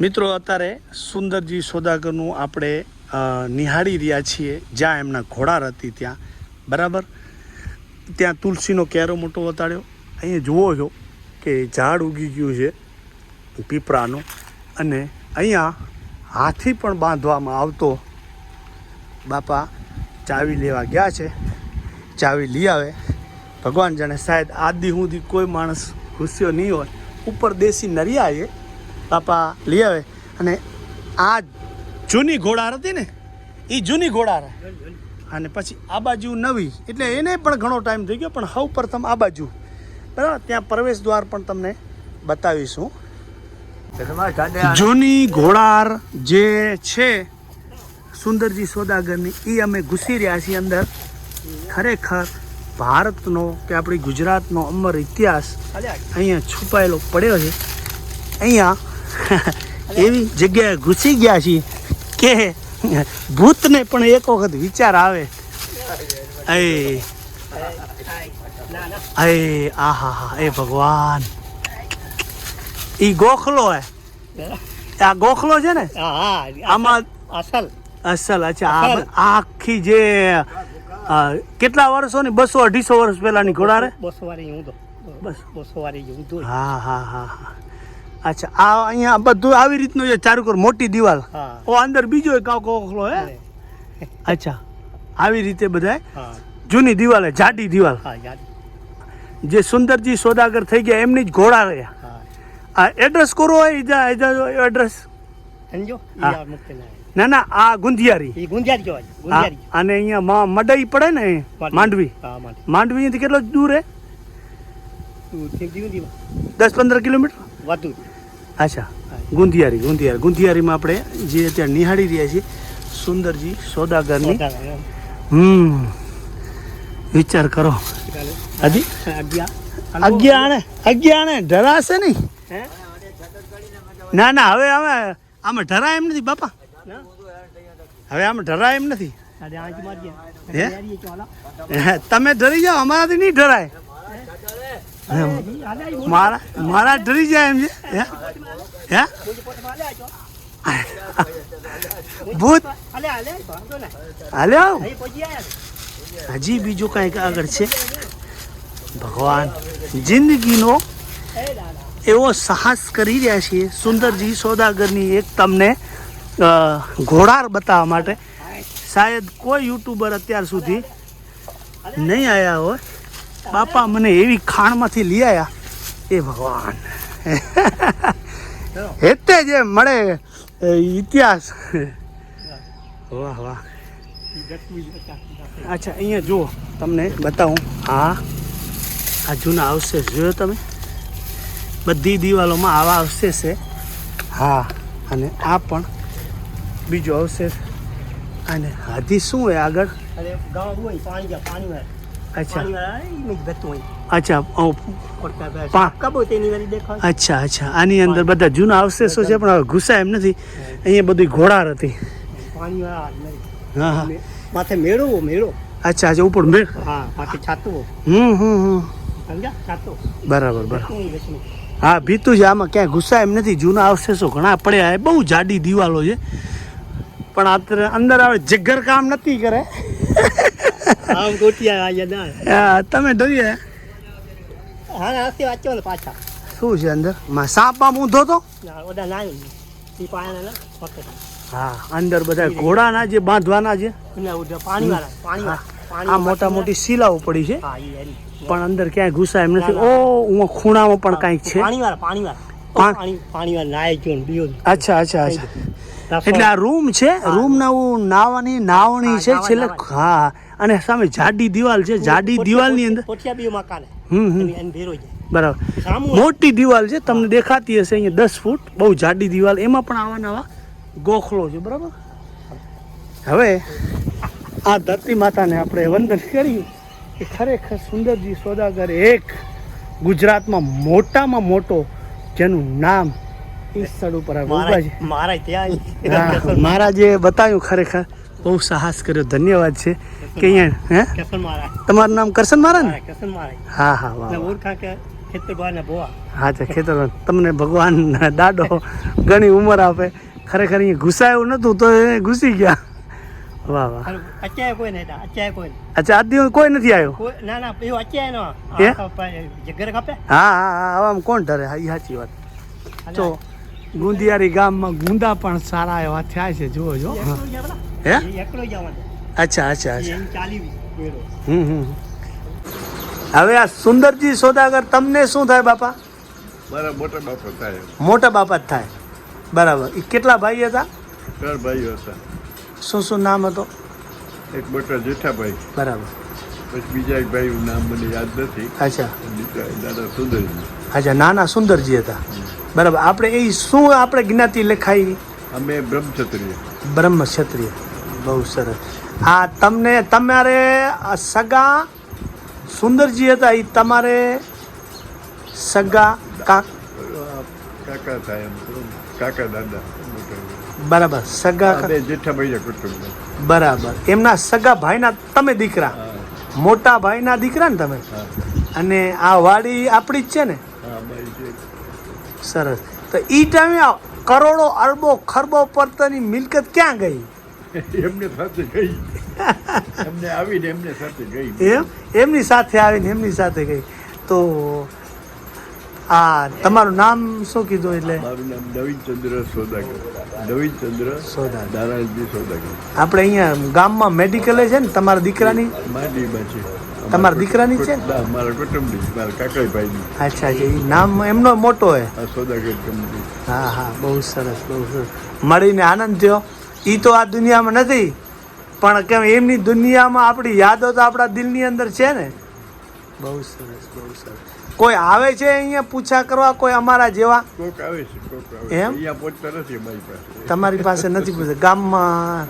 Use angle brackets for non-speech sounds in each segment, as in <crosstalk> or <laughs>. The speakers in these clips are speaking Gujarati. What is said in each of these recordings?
મિત્રો, અત્યારે સુંદરજી સોદાગરનું આપણે નિહાળી રહ્યા છીએ. જ્યાં એમના ઘોડા હતી ત્યાં. બરાબર? ત્યાં તુલસીનો કેરો મોટો વતાડ્યો. અહીંયા જુઓ છો કે ઝાડ ઉગી ગયું છે પીપળાનું. અને અહીંયા હાથી પણ બાંધવામાં આવતો. બાપા, ચાવી લેવા ગયા છે. ચાવી લઈ આવે. ભગવાન જાણે શાયદ આદિ સુધી કોઈ માણસ ઘૂસ્યો નહીં હોય. ઉપર દેશી નરિયા બાપા લઈ આવે. અને આ જૂની ઘોડાર હતી ને એ જૂની ઘોડાર. અને પછી આ બાજુ નવી એટલે એને પણ ઘણો ટાઈમ થઈ ગયો પણ સૌ પ્રથમ આ બાજુ. બરાબર? ત્યાં પ્રવેશ દ્વાર પણ તમને બતાવીશું. જૂની ઘોડાર જે છે સુંદરજી સોદાગરની એ અમે ઘૂસી રહ્યા છીએ અંદર. ખરેખર ભારતનો કે આપણી ગુજરાતનો અમર ઇતિહાસ અહીંયા છુપાયેલો પડ્યો છે. અહીંયા <laughs> એવી જગ્યાએ ઘૂસી ગયા છીએ કે ભૂતને પણ એક વખત વિચાર આવે. એ એ આહા હા એ ભગવાન. ઈ ગોખલો હે. આ ગોખલો છે ને? આમાં અસલ. અસલ અચ્છા આખી જે કેટલા વર્ષોની? બસો અઢીસો વર્ષ પહેલાની ઘોડા રે? બસો વાળી હું તો બસ. બસો વાળી હું તો હા હા હા હા. અચ્છા આ અહીંયા બધું આવી રીતનું છે ચારુ મોટી દિવાલ. ઓ અંદર બીજો એક ઓખલો હે? અચ્છા આવી રીતે બધાય? જૂની દિવાલ જાડી દિવાલ. જે સુંદરજી સોદાગર થઈ ગયા એમની જ ઘોડા રહ્યા. આ એડ્રેસ કરો હોય એડ્રેસ સમજો? ના ના આ ગુંધિયારી. હા, અને અહીંયા મડઈ પડે ને માંડવી. માંડવી. માંડવી અહીંયાથી કેટલો દૂર હે? થી દસ પંદર કિલોમીટર? વાતું. અચ્છા ગુંધિયારી ગુંધિયારી. ગુંધિયારીમાં આપણે જે અત્યારે નિહાળી રહ્યા છીએ સુંદરજી સોદાગરની. હમ વિચાર કરો. હજી? અગિયાર અગિયાણે અગિયાણે ડરાશે નહીં. ના ના હવે હવે આમાં ઢરાય એમ નથી બાપા. હવે આમાં ઢરાય એમ નથી. તમે ડરી જાઓ અમારાથી નહીં ડરાય અરે, ઈ હાલે આઈ બોલ. મારા મારા ડરી જાય એમ છે? હે. ભૂત. હાલે. હજી બીજું કંઈક આગળ છે. ભગવાન જિંદગીનો એવો સાહસ કરી રહ્યા છીએ. સુંદરજી સોદાગરની એક તમને ઘોડાર બતાવવા માટે. શાયદ કોઈ યુટ્યુબર અત્યાર સુધી નહીં આવ્યા હોય. બાપા મને એવી ખાણમાંથી લઈ આવ્યા એ ભગવાન. <laughs> હેતે જે મળે ઇતિહાસ. વાહ વાહ. અચ્છા અહીંયા જુઓ તમને બતાવું. હા. આ જૂના અવશેષ જોયો તમે? બધી દિવાલોમાં આવા અવશેષ છે. હા અને આ પણ બીજો અવશેષ. અને હાથી શું હોય આગળ? ગામ હોય પાણી પાણી વાળા હોય. અચ્છા અચ્છા અચ્છા. આની અંદર બધા જૂના અવશેષો છે પણ હવે ગુસ્સા એમ નથી. અહીંયા બધી ઘોડાર હતી. હા હા. માથે મેળો મેળો. અચ્છા અચ્છા ઉપર મેળ હા માથે છાતું હમ હમ હમ. બરાબર બરાબર. હા ભીતું છે આમાં ક્યાંય ગુસ્સા એમ નથી. જૂના અવશેષો ઘણા પડ્યા એ બહુ જાડી દિવાલો છે. પણ અત્યારે અંદર આવે જગ્ગર કામ નથી કરે. આમ ગોટિયા આયા ના. હા તમે ગયા? હા નાસ્તે વાંચો ને પાછા. શું છે અંદર? માં સાપ બાપ ઊંધો તો? ના, ઓડા ના. ઈ પાયા ના ફક્ત હા અંદર બધા ઘોડાના જે બાંધવાના છે ના ઉડા પાણી વાળા પાણી વાળા આ મોટા મોટી શીલાઓ પડી છે. હા ઈ પણ અંદર ક્યાંય ઘૂસાય એમ નથી. ઓ હું ખૂણામાં પણ કાંઈક છે. પાણી વાળા પાણી વાળા પાણી પાણી નાય અચ્છા અચ્છા અચ્છા. એટલે આ રૂમ છે? રૂમ ના નાવાની નાવણી છે છેલ્લે? હા. અને સામે જાડી દિવાલ છે જાડી દિવાલની અંદર બરાબર. મોટી દિવાલ છે તમને દેખાતી હશે અહીંયા દસ ફૂટ બહુ જાડી દિવાલ. એમાં પણ આવા નવા ગોખલો છે બરાબર? હવે આ ધરતી માતાને આપણે વંદન કરીએ કે ખરેખર સુંદરજી સોદાગર એક ગુજરાતમાં મોટામાં મોટો જેનું નામ એ સ્થળ ઉપર આ મહારાજે બતાવ્યું ખરેખર બહુ સાહસ કર્યો. ધન્યવાદ છે. કે અહીંયા હે? તમારું નામ કરશન મારા ને? હા મારા હા હા વાહ હા છે ખેતર તમને ભગવાન દાડો ઘણી ઉંમર આપે. ખરેખર અહીંયા ઘુસાયું નહોતું તો એ ઘૂસી ગયા. વાહ વાહ. અત્યારે કોઈ નહીં અત્યારે કોઈ અચ્છા આજ કોઈ નથી આવ્યો? ના ના એવું અત્યારે નો. હે? કાપે હા હા હા આમ કોણ ડરે હા એ સાચી વાત. તો ગુંદિયારી ગામમાં ગુંદા પણ સારા એવા થયા છે. જુઓ જો હા. એકલો જવાનું. અચ્છા અચ્છા અચ્છા. હમ હમ હવે આ સુંદરજી સોદાગર તમને શું થાય બાપા? મારા મોટા બાપા થાય. મોટા બાપા જ થાય. બરાબર. એ કેટલા ભાઈ હતા? ચાર ભાઈઓ હતા. શું શું નામ હતો? એક મોટા જેઠાભાઈ. બરાબર. પછી બીજા એક ભાઈ નામ મને યાદ નથી. અચ્છા. દાદા સુંદરજી. અચ્છા નાના સુંદરજી હતા. બરાબર. આપણે એ શું આપણે જ્ઞાતિ લખાઈ? અમે બ્રહ્મક્ષત્રિય. બ્રહ્મ ક્ષત્રિય બહુ સરસ. આ તમને તમારે સગા સુંદરજી હતા એ તમારે સગા કાક થાય કાકા દાદા બરાબર સગા અમે કુટુંબ બરાબર. એમના સગા ભાઈના તમે દીકરા. મોટા ભાઈના દીકરા ને તમે. અને આ વાડી આપણી જ છે ને? હા સરસ. તો એ ટાઈમે કરોડો અરબો ખરબો પડતરની મિલકત ક્યાં ગઈ? એમને સાથે ગઈ. એમને આવીને એમને સાથે ગઈ. એમ? એમની સાથે આવીને એમની સાથે ગઈ. તો આ તમારું નામ શું કીધું એટલે? મારું નામ નવીનચંદ્ર સોદાગર. નવીનચંદ્ર સોદા નારાયણજી સોદાગર. આપણે અહીંયા ગામમાં મેડિકલે છે ને તમારા દીકરાની? માંડીમાં છે. તમારા દીકરાની છે? મારા કુટુંબની મારા કાકાભાઈની. અચ્છા એ નામ એમનો મોટો હે? આ સોદાગર કંપની. હા હા. બહુ સરસ બહુ સરસ. મળીને આનંદ થયો. એ તો આ દુનિયામાં નથી. પણ કેમ એમની દુનિયામાં આપણી યાદો તો આપણા દિલની અંદર છે ને. બહુ સરસ બહુ સરસ. કોઈ આવે છે અહીંયા પૂછા કરવા? કોઈ અમારા જેવા. એમ? તમારી પાસે નથી પૂછે ગામમાં.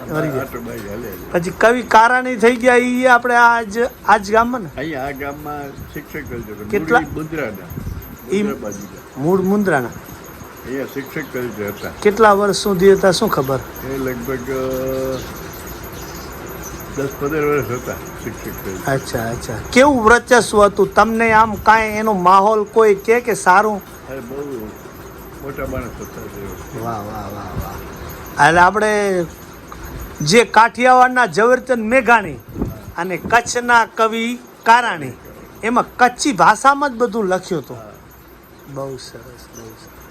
પછી કવિ કારાણી થઈ ગયા એ આપણે આજ આજ ગામમાં ને? અહીંયા આ ગામમાં શિક્ષક તરીકે કેટલા? મૂળ મુદ્રાના. અહીંયા શિક્ષક તરીકે હતા. કેટલા વર્ષ સુધી હતા શું ખબર? એ લગભગ દસ પંદર વર્ષ હતા શિક્ષક અચ્છા અચ્છા. કેવું વર્ચસ્વ હતું? તમને આમ કાંઈ એનો માહોલ કોઈ કે કે સારું? અરે બહુ મોટા માણસ હતા વાહ વાહ વાહ વાહ. એટલે આપણે જે કાઠિયાવાડના ઝવેરચંદ મેઘાણી અને કચ્છના કવિ કારાણી એમાં કચ્છી ભાષામાં જ બધું લખ્યું હતું. બહુ સરસ બહુ સરસ.